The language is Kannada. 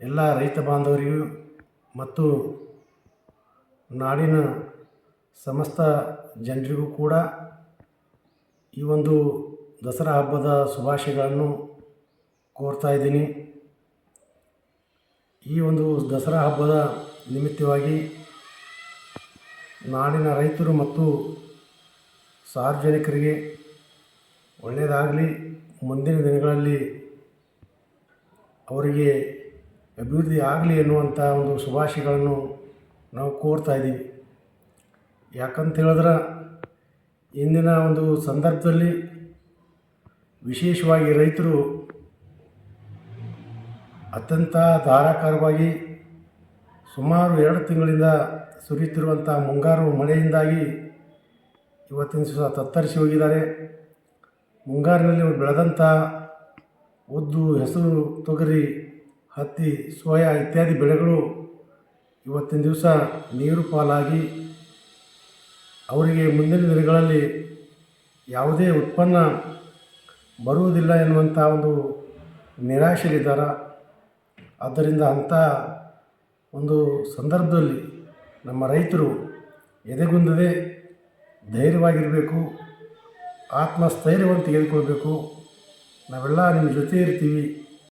ಎಲ್ಲ ರೈತ ಬಾಂಧವರಿಗೂ ಮತ್ತು ನಾಡಿನ ಸಮಸ್ತ ಜನರಿಗೂ ಕೂಡ ಈ ಒಂದು ದಸರಾ ಹಬ್ಬದ ಶುಭಾಶಯಗಳನ್ನು ಕೋರ್ತಾ ಇದ್ದೀನಿ. ಈ ಒಂದು ದಸರಾ ಹಬ್ಬದ ನಿಮಿತ್ತವಾಗಿ ನಾಡಿನ ರೈತರು ಮತ್ತು ಸಾರ್ವಜನಿಕರಿಗೆ ಒಳ್ಳೆಯದಾಗಲಿ, ಮುಂದಿನ ದಿನಗಳಲ್ಲಿ ಅವರಿಗೆ ಅಭಿವೃದ್ಧಿ ಆಗಲಿ ಎನ್ನುವಂಥ ಒಂದು ಶುಭಾಶಯಗಳನ್ನು ನಾವು ಕೋರ್ತಾ ಇದ್ದೀವಿ. ಯಾಕಂತ ಹೇಳಿದ್ರೆ ಇಂದಿನ ಒಂದು ಸಂದರ್ಭದಲ್ಲಿ ವಿಶೇಷವಾಗಿ ರೈತರು ಅತ್ಯಂತ ಧಾರಾಕಾರವಾಗಿ ಸುಮಾರು ಎರಡು ತಿಂಗಳಿಂದ ಸುರಿಯುತ್ತಿರುವಂಥ ಮುಂಗಾರು ಮಳೆಯಿಂದಾಗಿ ಇವತ್ತಿನ ದಿವಸ ತತ್ತರಿಸಿ ಹೋಗಿದ್ದಾರೆ. ಮುಂಗಾರಿನಲ್ಲಿ ಬೆಳೆದಂಥ ಉದ್ದು ಹೆಸರು ತೊಗರಿ, ಹತ್ತಿ, ಸೋಯಾ ಇತ್ಯಾದಿ ಬೆಳೆಗಳು ಇವತ್ತಿನ ದಿವಸ ನೀರು ಪಾಲಾಗಿ ಅವರಿಗೆ ಮುಂದಿನ ದಿನಗಳಲ್ಲಿ ಯಾವುದೇ ಉತ್ಪನ್ನ ಬರುವುದಿಲ್ಲ ಎನ್ನುವಂಥ ಒಂದು ನಿರಾಶೆಯಲ್ಲಿದ್ದಾರೆ. ಆದ್ದರಿಂದ ಅಂಥ ಒಂದು ಸಂದರ್ಭದಲ್ಲಿ ನಮ್ಮ ರೈತರು ಎದೆಗುಂದದೆ ಧೈರ್ಯವಾಗಿರಬೇಕು, ಆತ್ಮಸ್ಥೈರ್ಯವನ್ನು ತೆಗೆದುಕೊಳ್ಬೇಕು. ನಾವೆಲ್ಲ ನಿಮ್ಮ ಜೊತೆ ಇರ್ತೀವಿ.